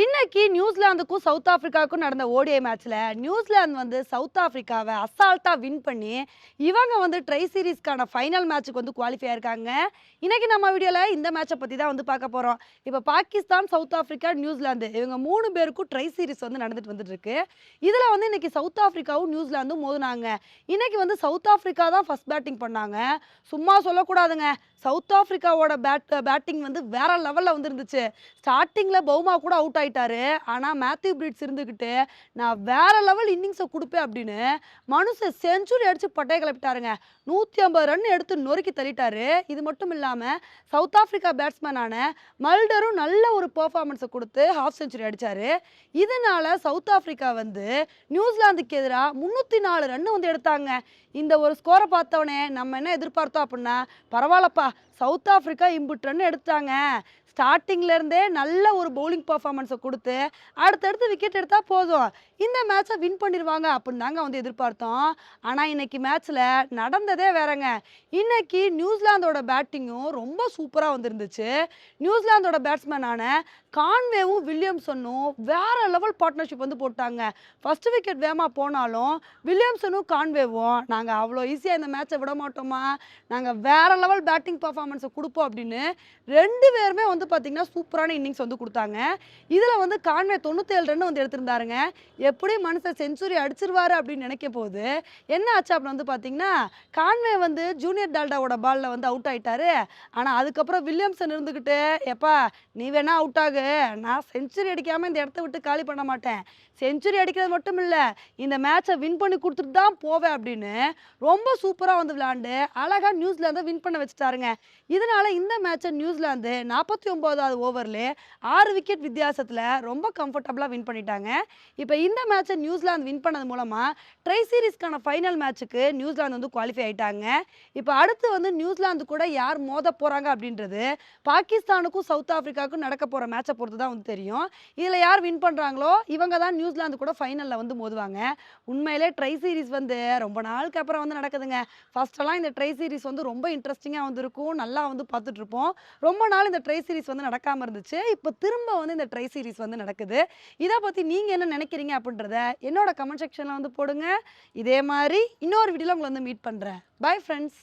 இன்னைக்கு நியூசிலாந்துக்கும் சவுத் ஆப்பிரிக்காவுக்கும் நடந்த ஓடிஐ மேட்ச்ல நியூசிலாந்து வந்து சவுத் ஆப்பிரிக்காவை அசால்ட்டா வின் பண்ணி இவங்க வந்து ட்ரை சீரிஸ்க்கான ஃபைனல் மேட்ச்சுக்கு வந்து குவாலிஃபை ஆயிருக்காங்க. இன்னைக்கு நம்ம வீடியோல இந்த மேட்சை பத்தி தான் வந்து பார்க்க போறோம். இப்போ பாகிஸ்தான் சவுத் ஆப்பிரிக்கா நியூசிலாந்து இவங்க மூணு பேருக்கும் ட்ரை சீரிஸ் வந்து நடந்துட்டு வந்துட்டு இருக்கு இதுல வந்து இன்னைக்கு சவுத் ஆப்பிரிக்காவும் நியூசிலாந்தும் மோதினாங்க. இன்னைக்கு வந்து சவுத் ஆப்பிரிக்கா தான் ஃபர்ஸ்ட் பேட்டிங் பண்ணாங்க. சும்மா சொல்லக்கூடாதுங்க. சவுத் ஆப்பிரிக்காவோட பேட் பேட்டிங் வந்து வேற லெவலில் வந்து இருந்துச்சு ஸ்டார்டிங்கில் பவுமா கூட அவுட் ஆயிட்டாரு. ஆனால் மேத்யூ பிரிட்ஸ் இருந்துக்கிட்டு நான் வேற லெவல் இன்னிங்ஸை கொடுப்பேன் அப்படின்னு மனுஷன் செஞ்சுரி அடிச்சு பட்டைய கிளப்பிட்டாருங்க. நூற்றி ஐம்பது ரன் எடுத்து நொறுக்கி தள்ளிட்டாரு. இது மட்டும் இல்லாமல் சவுத் ஆஃப்ரிக்கா பேட்ஸ்மேனான மல்டரும் நல்ல ஒரு பெர்ஃபார்மன்ஸை கொடுத்து ஹாஃப் செஞ்சுரி அடிச்சாரு. இதனால சவுத் ஆஃப்ரிக்கா வந்து நியூசிலாந்துக்கு எதிராக முந்நூற்றி நாலு ரன் வந்து எடுத்தாங்க. இந்த ஒரு ஸ்கோரை பார்த்தோன்னே நம்ம என்ன எதிர்பார்த்தோம் அப்படின்னா பரவாயில்லப்பா சவுத் ஆஃப்ரிக்கா இம்புட் ரன் எடுத்தாங்க. ஸ்டார்டிங்லேருந்தே நல்ல ஒரு பவுலிங் பர்ஃபார்மன்ஸை கொடுத்து அடுத்தடுத்து விக்கெட் எடுத்தால் போதும். இந்த மேட்ச்சை வின் பண்ணிடுவாங்க அப்படின்னு தாங்க வந்து எதிர்பார்த்தோம். ஆனால் இன்னைக்கு மேட்ச்சில் நடந்ததே வேறங்க. இன்னைக்கு நியூசிலாந்தோட பேட்டிங்கும் ரொம்ப சூப்பராக வந்துருந்துச்சு. நியூசிலாந்தோட பேட்ஸ்மேனான கான்வேவும் வில்லியம்சனும் வேற லெவல் பார்ட்னர்ஷிப் வந்து போட்டாங்க. ஃபர்ஸ்ட் விக்கெட் வேகமாக போனாலும் வில்லியம்சனும் கான்வேவும் நாங்கள் அவ்வளோ ஈஸியாக இந்த மேட்சை விட மாட்டோமா? நாங்கள் வேற லெவல் பேட்டிங் பர்ஃபார்மன்ஸை கொடுப்போம் அப்படின்னு ரெண்டு பேருமே வந்து பார்த்திங்கன்னா சூப்பரான இன்னிங்ஸ் வந்து கொடுத்தாங்க. இதில் வந்து கான்வே தொண்ணூற்றேழு ரன் வந்து எடுத்திருந்தாருங்க. எப்படி மனுஷன் செஞ்சுரி அடிச்சிருவாரு அப்படின்னு நினைக்க போது என்ன ஆச்சு அப்படின்னு வந்து பார்த்தீங்கன்னா கான்வே வந்து ஜூனியர் டால்டாவோட பாலில் வந்து அவுட் ஆயிட்டாரு. ஆனால் அதுக்கப்புறம் வில்லியம்சன் இருந்துக்கிட்டு எப்பா நீ வேணா அவுட் ஆகு. நான் செஞ்சுரி அடிக்காமல் இந்த இடத்த விட்டு காலி பண்ண மாட்டேன். செஞ்சுரி அடிக்கிறது மட்டும் இல்லை இந்த மேட்சை வின் பண்ணி கொடுத்துட்டு தான் போவேன் அப்படின்னு ரொம்ப சூப்பராக வந்து விளையாண்டு அழகாக நியூசிலாந்தை வின் பண்ண வச்சுட்டாருங்க. இதனால இந்த மேட்சை நியூசிலாந்து நாற்பத்தி ஒம்போதாவது ஓவரில் ஆறு விக்கெட் வித்தியாசத்தில் ரொம்ப கம்ஃபர்டபுளாக வின் பண்ணிட்டாங்க. இப்போ இந்த மேட்சை நியூசிலாந்து வின் பண்ணது மூலமாக ட்ரை சீரிஸ்க்கான ஃபைனல் மேட்ச்சுக்கு நியூசிலாந்து வந்து குவாலிஃபை ஆகிட்டாங்க இப்போ அடுத்து வந்து நியூசிலாந்து கூட யார் மோத போகிறாங்க அப்படின்றது பாகிஸ்தானுக்கும் சவுத் ஆப்பிரிக்காவுக்கும் நடக்க போகிற மேட்சை பொறுத்து தான் வந்து தெரியும். இதில் யார் வின் பண்ணுறாங்களோ இவங்க தான் நியூசிலாந்து கூட ஃபைனலில் வந்து மோதுவாங்க. உண்மையிலே ட்ரை சீரிஸ் வந்து ரொம்ப நாளுக்கு அப்புறம் வந்து நடக்குதுங்க. ஃபஸ்ட்டெல்லாம் இந்த ட்ரை சீரிஸ் வந்து ரொம்ப இன்ட்ரெஸ்டிங்காக வந்து இருக்கும் நல்லா வந்து பார்த்துட்டு இருப்போம் ரொம்ப நாள் இந்த ட்ரை சீரிஸ் வந்து நடக்காமல் இருந்துச்சு. இப்போ திரும்ப வந்து இந்த ட்ரை சீரிஸ் வந்து நடக்குது. இதை பற்றி நீங்கள் என்ன நினைக்கிறீங்க அப்படின்றத என்னோட கமெண்ட் செக்ஷனில் வந்து போடுங்க. இதே மாதிரி இன்னொரு வீடியோவில் உங்களை வந்து மீட் பண்ணுறேன் பை ஃப்ரெண்ட்ஸ்